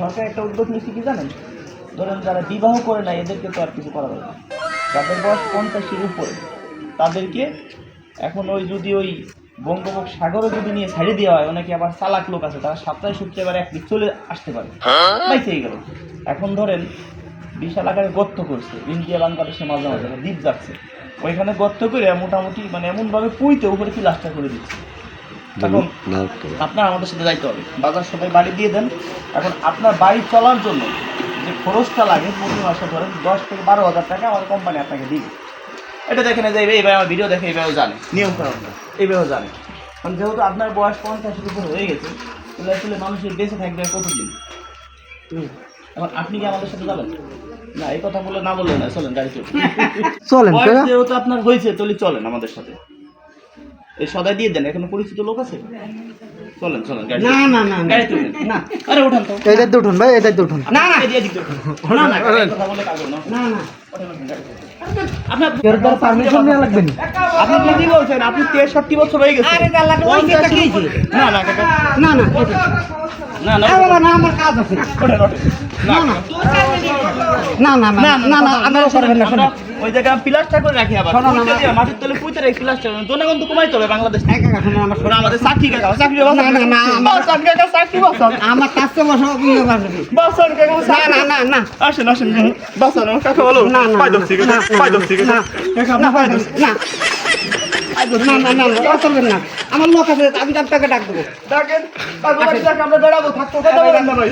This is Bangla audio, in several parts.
সরকার একটা উদ্যোগ নিচ্ছে কি জানেন? ধরেন যারা বিবাহ করে না এদেরকে তো আর কিছু করা যাবে না। যাদের বয়স পঞ্চাশের উপরে, তাদেরকে এখন ওই যদি ওই বঙ্গোপসাগরে সাগরে যদি নিয়ে ছাড়িয়ে দেওয়া হয়, অনেকে আবার চালাক লোক আছে, তারা সাপ্তাহে শুক্রবার এক দিক চলে আসতে পারে। বাইচে গেল। এখন ধরেন বিশাল আকারে গর্ত করছে, ইন্ডিয়া বাংলাদেশের মাঝে মাঝে দ্বীপ যাচ্ছে। ওইখানে গর্ত করে মোটামুটি মানে এমনভাবে পুঁইতে উপরে কি প্লাস্টার করে দিচ্ছে। আপনার আমাদের সাথে যাইতে হবে। বাজার সবাই বাড়ি দিয়ে দেন। এখন আপনার বাড়ি চলার জন্য যে খরচটা লাগে প্রতি মাসে ধরেন দশ থেকে বারো হাজার টাকা আমার কোম্পানি আপনাকে দিবে। এটা দেখেন যে এইভাবে আমার ভিডিও দেখে এইভাবে জানে। নিয়ম এইভাবেও জানে। কারণ যেহেতু আপনার বয়স পঞ্চাশের উপর হয়ে গেছে তাহলে আসলে মানুষের বেঁচে থাকবে কতদিন? এখন আপনি কি আমাদের সাথে যাবেন? না এই কথা বলে না বললেন না চলেন গাড়ি চলুন। চলেন যেহেতু আপনার হয়েছে তাহলে চলেন আমাদের সাথে। এই সদাই দিয়ে দেন এখানে পরিচিত লোক আছে চলেন চলেন গাড়ি না না না না গাড়ি তুলেন না আরে ওঠান তো এটাই তো উঠুন ভাই এটাই তো উঠুন না না এদিকে উঠান। না না কথা বলে কাগজ না না না। আপনি না কি বলছেন আপনি তেষট্টি বছর হয়ে গেছে? না না না না। না না না আমার কাজ আছে। না না না না না না না না শোনো ওই জায়গায় প্লাস্টার করে রাখি আবার শোনো না, মাটির তলে পুঁতে রাখি প্লাস্টার জনগণ তো কমাইতে হবে বাংলাদেশ আমাদের চাকরি কাকা চাকরি না, না, না, বাঁচান কাকা চাকরি বাঁচান আমার কাছে বসা বাঁচান কাকা না না না না আসেন আসেন আমার কাকা বলো না, না, পাই কাকা না, না, পাই দোষী কাকা না, না আপনার পাই দোষী না না না না না করবেন না আমার লোক আছে আমি আপনাকে ডাক দেবো ডাকেন আমরা বেড়াবো থাকতো কথা বলেন না ভাই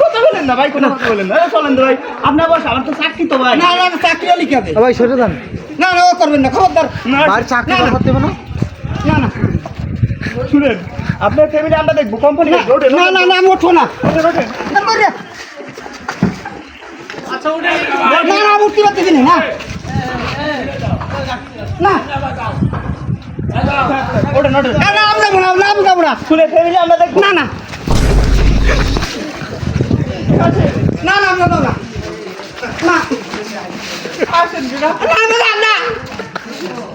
কথা বলেন না ভাই কোনো কথা বলেন না চলেন ভাই আপনার বস আমার তো চাকরি তো ভাই না না চাকরি হবে ভাই সরে যান না না ও করবেন না খবরদার না, বাড়ির চাকরি না, না। করতে হবে না না না শুনেন আপনার ফ্যামিলি আমরা দেখব কোম্পানি না না না আমি না আচ্ছা না না উঠতে পারতেছি না না না না আমি যাব না না, আমি যাব না আমরা দেখব না না না না আমি না না আসেন না না না না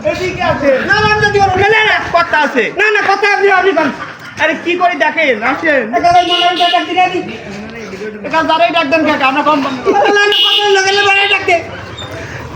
এদিকে আসেন না না আমি যেতে না না না কথা আছে না না কথা আপনি আপনি আরে কি করে ডাকেন আসেন এখানে মনে হয় ডাক দিলে আমি এখানে যারাই ডাক কাকা আমরা কোম্পানি না না কথা লাগালে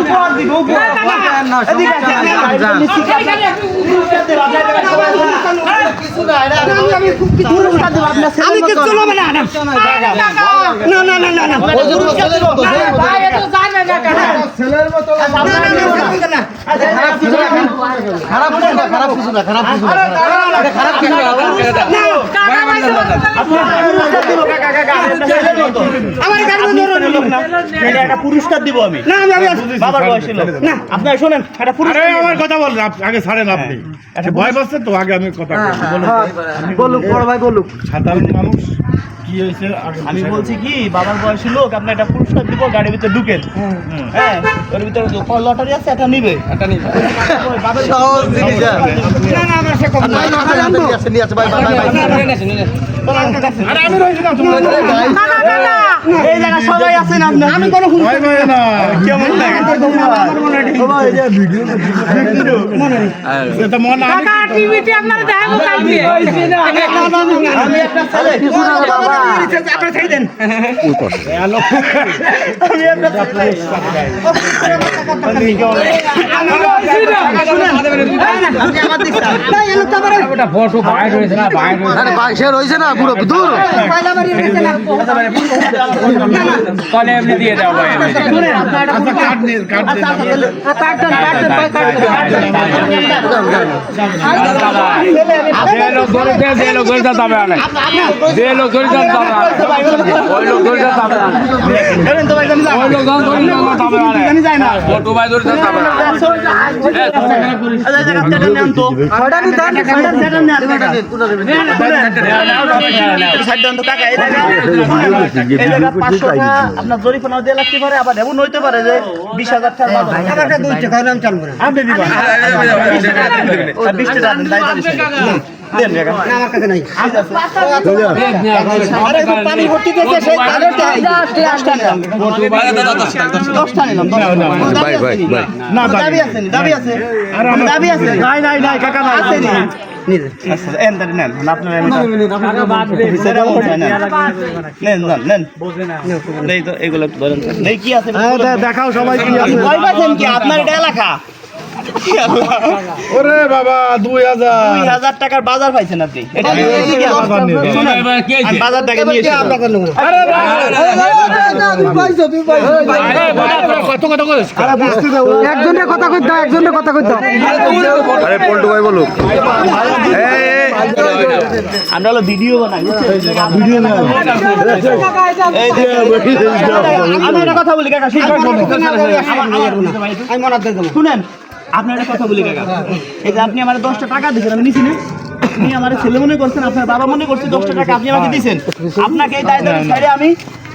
পুরস্কার দিব, কাকা, কাকা, আপনার ছেলের মতো। আমার গাড়ি আপনি ধরুন। ছেলের লোক না? এটা একটা পুরস্কার দিব উপহার উপহার দিব আমি না আমি আমি আসছি। বাবার বয়সী লোক না আপনার শোনেন একটা আরে পুরস্কার দিব। আমার কথা বল আগে ছাড়েন আপনি আচ্ছা ভয় তো আগে আমি কথা বলি। বলুন। বলুক বড় ভাই বলুক সাধারণ মানুষ কি হয়েছে আমি বলছি কি বাবার বয়সী লোক আপনার একটা পুরস্কার দিব গাড়ির ভিতরে ঢুকেন হ্যাঁ ওর ভিতরে লটারি আছে এটা নিবে এটা নিবে বাবার সহজ জিনিস। না না আমার সে কম না। না ভাই আমি রয়েছি না তোমার এই জায়গা সবাই আছেন আপনি। আমি কোনো হুল ভয় ভয় না। কেমন লাগে? এটা মন আমি টিভিতে আপনারা দেখাবো কালকে আমি একটা ছেলে। আপনারা ছেড়ে দেন। আমি একটা ছেলে। আপনি আমার দিক না। এলো তো আমার আরে ভাই সে রয়েছে না পয়লা বাড়ি গেছে না। আচ্ছা কার্ড নিয়ে কার্ড দিয়ে দাও। ধরেন তো ভাই আমি যাব। আমি যাই না ছয়টা নিতে হবে, ছয়টা ছয়টা নিতে হবে। একটু side দেন তো কাকা, এই জায়গা- এই জায়গা 500 টাকা আপনার জরিমানা দিয়ে লাগতে পারে, আবার এমন হইতে পারে যে 20,000 টাকা বাজার। আর 20 টাকা দেন, দায় দাবি আছে। টাকা। দাবি আছে? দাবি আছে নাই নাই নাই কাকা নাই আচ্ছা, এন তাহলে নেন। আপনার হয়, নেন। নেন, নেন, নেন। নেই তো, এগুলো ধরেন। নেই, কি আছে? দেখাও সবাই কি? আপনার এটা এলাকা ওরে বাবা দুই হাজার দুই হাজার টাকার বাজার পাইছেন আপনি? বাজার টাকা একজনের কথা কই দাও একজনের কথা কই দাও আরে পল্টু ভাই বলুক আমরা হলো ভিডিও বানাই আমি একটা কথা বলি কাকা আমি মনে দেবো শুনেন আপনার একটা কথা বলি কাকা। এই যে আপনি আমার দশটা টাকা দিয়েছেন আমি নিছি না। আপনি আমার ছেলে মনে করছেন আপনার বাবা মনে করছে দশটা টাকা আপনি আমাকে দিয়েছেন। আপনাকে এই দায় দাবি ছেড়ে আমি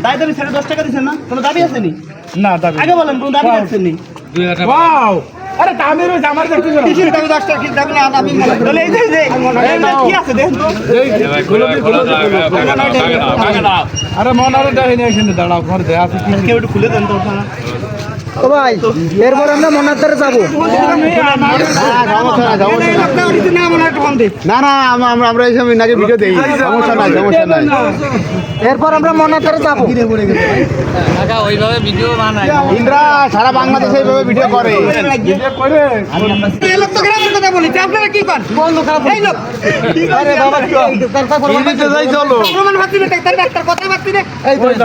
দায় দাবি ছেড়ে দশ টাকা দিয়েছেন না? কোনো দাবি আছে নি? না দাবি আগে বলেন কোনো দাবি আছে নি? ওয়াও আরে দামি রয়েছে আমার দেখতে যাও। তাহলে এই যে এই যে এই যে কি আছে দেখুন তো। আরে মন আরে দেখেনি এখানে দাঁড়াও ঘর দেয়া আছে কি কেউ একটু খুলে দেন তো ওখানে। ও ভাই এরপর আমরা মনার দ্বারা যাব। না না আমরা আমরা- এইসব নাকি ভিডিও দেই। সমস্যা নাই সমস্যা নাই। এরপর আমরা মনার দ্বারা যাব। ইন্দ্রা সারা বাংলাদেশে এইভাবে ভিডিও করে। দাও। আপনার সমস্যা কি খারাপ কিছু এক এক ওই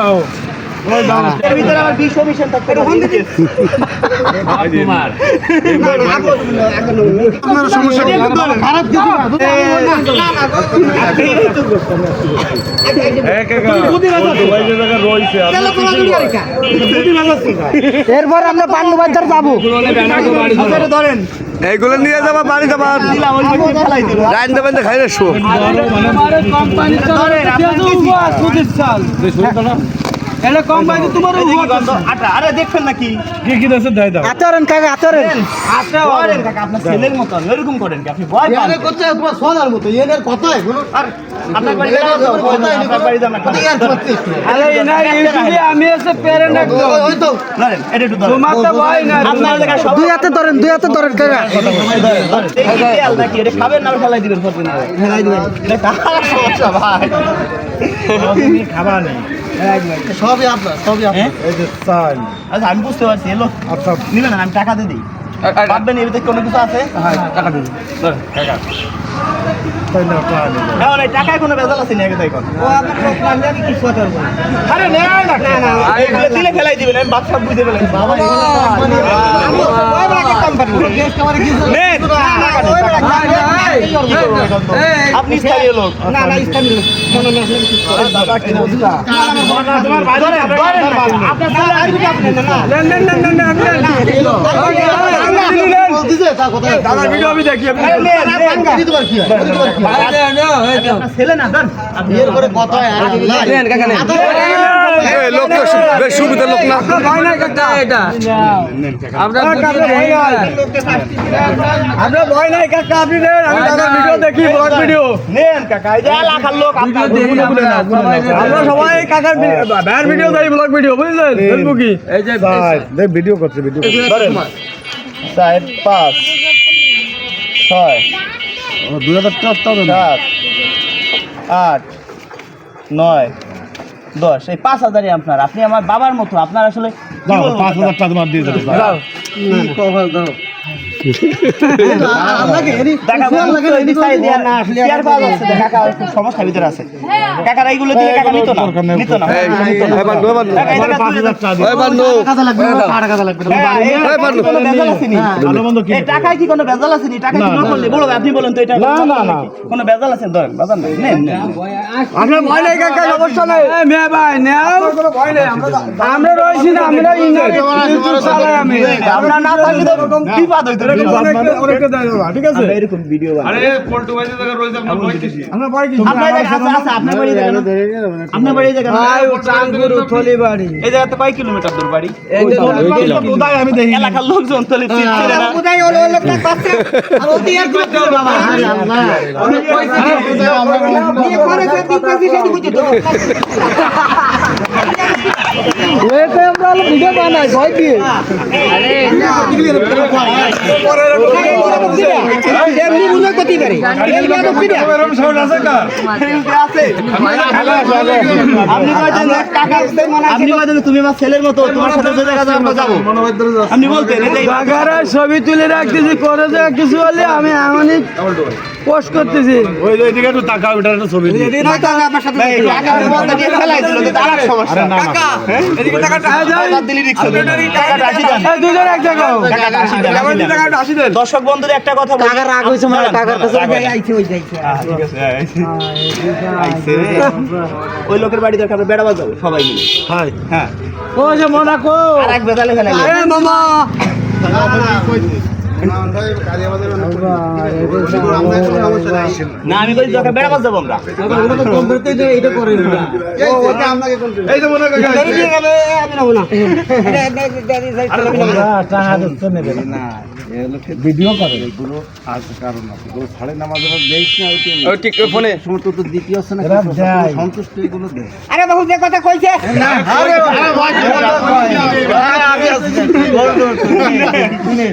যে জায়গা রয়েছে এরপর আমরা পান্ডু বাজার যাব। ধরেন। এইগুলো নিয়ে যাবা বাড়ি যাবা। ফেলাই দিল রাইন দেবেন খাই রাখছো ধরেন আপনার এদিকে গন্ধ, আটা, আরে দেখছেন নাকি? কি কি আছে দেয় দাও। আচরণ কাকা আচরণ। ধরেন কাকা, আপনার ছেলের মতন এরকম করেন কি আপনি ভয় পান আর আপনার বাড়ি যাও তো, আপনার বাড়ি যাও না, আমি এসে প্যারেন্ট একদম ধরেন, এটা একটু ধরেন। আপনার এলাকায় দুই হাতে ধরেন দুই হাতে ধরেন কাকা। এই কি নাকি? এটা খাবেন না ফেলাই দিবেন। এটা ভাই? নেই। সবই আপনার সবই হ্যাঁ? এই যে চাল। আচ্ছা আমি বুঝতে পারছি এলো। আচ্ছা। নিবেন না, আমি টাকা দিয়ে দিই। পারবেন এর থেকে কোনো কিছু আছে? না টাকা দিয়ে দিই এই টাকায় কোনো বেজাল আছে নি তাই আরে নেয় না দিলে ফেলাই দিবেন আমি বাচ্চা বুঝে ফেলাই বাবা আপনি স্থানীয় লোক না না স্থানীয় লোক ভিডিও আমি দেখি ছেলে না কথা লোক বেশ লোক না আমরা ভয় নাই কাকা আপনি নেন আমি দাদার ভিডিও দেখি ব্লগ ভিডিও নেন কাকা এই যে এলাকার লোক আমরা সবাই কাকার ভাইয়ের ভিডিও দেখি ব্লগ ভিডিও বুঝলেন ফেসবুকি এই যে ভাই দেখ ভিডিও করছে ভিডিও চার পাঁচ ছয় দুই হাজার সাত আট নয় দশ। এই পাঁচ হাজারই আপনার। আপনি আমার বাবার মতো। আপনার আসলে পাঁচ হাজার টাকা দিয়ে হয়, সমস্যার ভিতরে আছে। কাকার এইগুলো দিলে কাকা নিত না, নিত না, নিত না। হ্যাঁ, টাকায় কি কোনো ভেজাল আছে নি? টাকা না, না করলে? বলো, আপনি বলেন তো এটা না, না, না। কোনো ভেজাল আছে? ধরেন, ভেজাল নাই। নেন। আপনার ভয় নাই কাকা সমস্যা নাই মেয়ে ভাই নেও আমরা রয়েছি না আমরা ইউটিউব আমরা না থাকলে বিপদ হইতো আমরা এরকম ভিডিও বানাই। আপনার বাড়ি আচ্ছা, আচ্ছা, আপনার বাড়ি দেখেন। আপনার বাড়ি দেখেন। এই জায়গাতে কয় কিলোমিটার দূর বাড়ি? আমি দেখি। এলাকার লোকজন তলে চিনছে না। কোথায় ওর ওর লোকটা কাছে আর ও বাবা। তো এমনি বুঝে করতে পারে এমনি তো কি দেয় আপনি কয়জন কাকা আপনি তুমি আমার ছেলের মতো তোমার সাথে যে জায়গা আমরা যাব আপনি বলতেন এই যে- কাকারা ছবি তুলে রাখতেছি করে কিছু হলে আমি এমনই পোস্ট করতেছি ওই এদিকে একটু তাকাও এটা একটা ছবি দিয়ে ভাই, কাকার বলতে দিয়ে ফেলাই দিল, কিন্তু আরেক সমস্যা। হ্যাঁ? বাদ দিলি আসি দেন। এই দুজন এক কাকাটা আসি দেন, আসি দেন। দর্শক বন্ধুদের একটা কথা বলি কাকার রাগ হইছে মানে কাকার কাছে আইছে ওই যাইছে আইছে ওই লোকের বাড়ি দরকার বেড়া বাজাবো সবাই মিলে হ্যাঁ ও যে মোনাকো আর এক বেতালে ফেলাই। আরে মামা না আমি বলি দরকার বেড়া বাজাবো আমরা এই যে মনে করি আমি নেব না ভিডিও করে এগুলো আজ কারণ আছে এগুলো ছাড়ে নামাজ দেখ না ওই ঠিক ফোনে সমস্ত তো দ্বিতীয় আছে না সন্তুষ্ট এগুলো দেয় আরে বাবু যে কথা কইছে মেন আপনাকে না আরও। আরে না সমস্যা নেন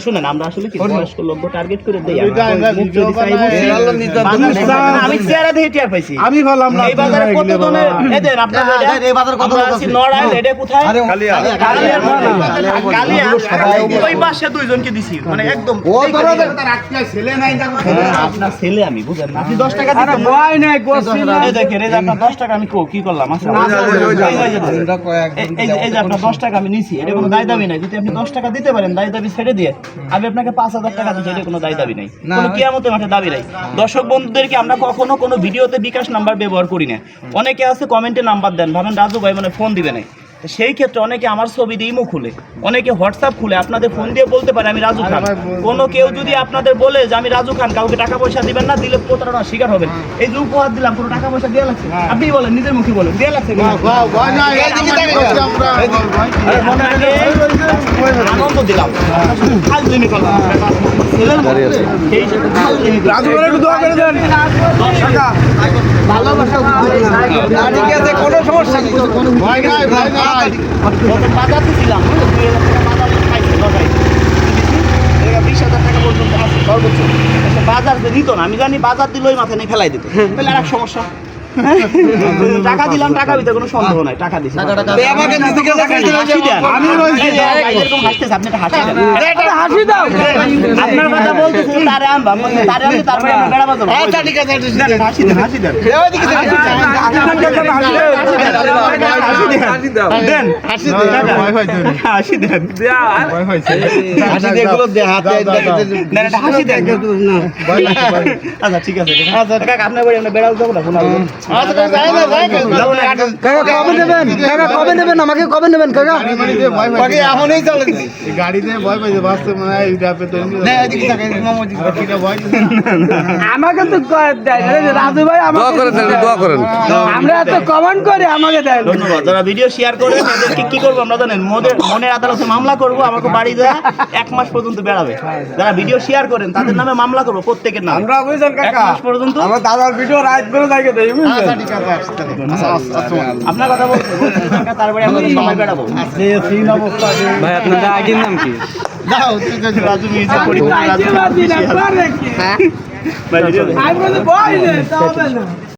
শুনেন আমরা আসলে কি বয়স্ক লোক টার্গেট করে দেই আমি চেহারা দেখে টিয়ার পাইছি। আমি ভাবলাম না এই বাজারে কত জনের এই দেন আপনার এই বাজারে কত লোক আছে? নড়াইল, এটা কোথায়? কালিয়া। কালিয়া ওই পাশে দুইজনকে দিছি। মানে একদম আপনার ছেলে আমি বুঝেন আপনি দশ টাকা দিতেন ভয় নাই করছি এই দেখেন এই যে আপনার দশ টাকা আমি কো- করলাম? আচ্ছা। এই যে- আপনার টাকা আমি নিছি এটা কোনো দায় দাবি নাই যদি আপনি দশ টাকা দিতে পারেন দায় দাবি ছেড়ে দিয়ে আমি আপনাকে পাঁচ হাজার টাকা দিচ্ছি এটা কোনো দায় দাবি নাই। কোনো কেয়ামতে মাঠে দাবি নাই। দর্শক বন্ধুদেরকে আমরা কখনো কোনো ভিডিওতে বিকাশ নাম্বার ব্যবহার করি না। অনেকে আছে কমেন্টে নাম্বার দেন। ভাবেন রাজু ভাই মানে ফোন দিবে না তো সেই ক্ষেত্রে অনেকে আমার ছবি দিয়ে ইমো খুলে অনেকে হোয়াটসঅ্যাপ খুলে আপনাদের ফোন দিয়ে বলতে পারে আমি রাজু খান। কোনো কেউ যদি আপনাদের বলে যে আমি রাজু খান কাউকে টাকা পয়সা দিবেন না দিলে প্রতারণার শিকার হবেন। এই যে উপহার দিলাম কোনো টাকা পয়সা দেওয়া লাগছে? আপনি বলেন নিজের মুখে বলেন দেওয়া লাগছে আগে আনন্দ দিলাম। রাজু একটু দোয়া করে দেন। কোনো সমস্যা নেই গত বাজারে ছিলাম বিশ হাজার টাকা পর্যন্ত আছে সর্বোচ্চ বাজার যে দিত না আমি জানি বাজার দিলেই মাথায় নিয়ে ফেলাই দিত। তাহলে আর এক সমস্যা। টাকা দিলাম টাকা দিতে কোনো সন্দেহ নাই টাকা দিছি আমাকে দিতে হাসি আমি রয়েছি। এই যে, এই এরকম হাসতেছে, আপনি হাসি দেন। একটা হাসি দাও আপনার কথা বলতেছে তারে আনবা আমি তারে আনলে তারপরে আমরা বেড়া বাজাবো আচ্ছা ঠিক আছে দেন, হাসি দেন হাসি দেন দেন হাসি দেন হাসি দেন হাসি দিয়ে এগুলো দে হাতে দেন একটা হাসি দেন আচ্ছা ঠিক আছে আচ্ছা কাকা আপনার বাড়ি আমরা বেড়াল যাব না শোনা যাব না কাকা কবে নেবেন কাকা। কবে নেবেন আমাকে কবে নেবেন কাকা বাকি চলে গাড়িতে ভয় পাইছে বাস্তব মানে এই তো আমাকে রাজু ভাই দোয়া করেন আমরা এত কমেন্ট করে আমাকে যারা ভিডিও শেয়ার তাদেরকে কি করব আমরা জানেন মনের মনের আদালতে মামলা করব আমাকে বাড়ি দেওয়া এক মাস পর্যন্ত বেড়াবে যারা ভিডিও শেয়ার করেন তাদের নামে মামলা করব প্রত্যেকের নামে আমরা বুঝছেন কাকা পর্যন্ত আমার দাদার ভিডিও রাইট করে দেখে দেয় আপনার কথা বলছি, তারপরে আমরা সবাই বেড়াবো। ভাই আপনাদের আইডির নাম কি? রাজু মিউজিক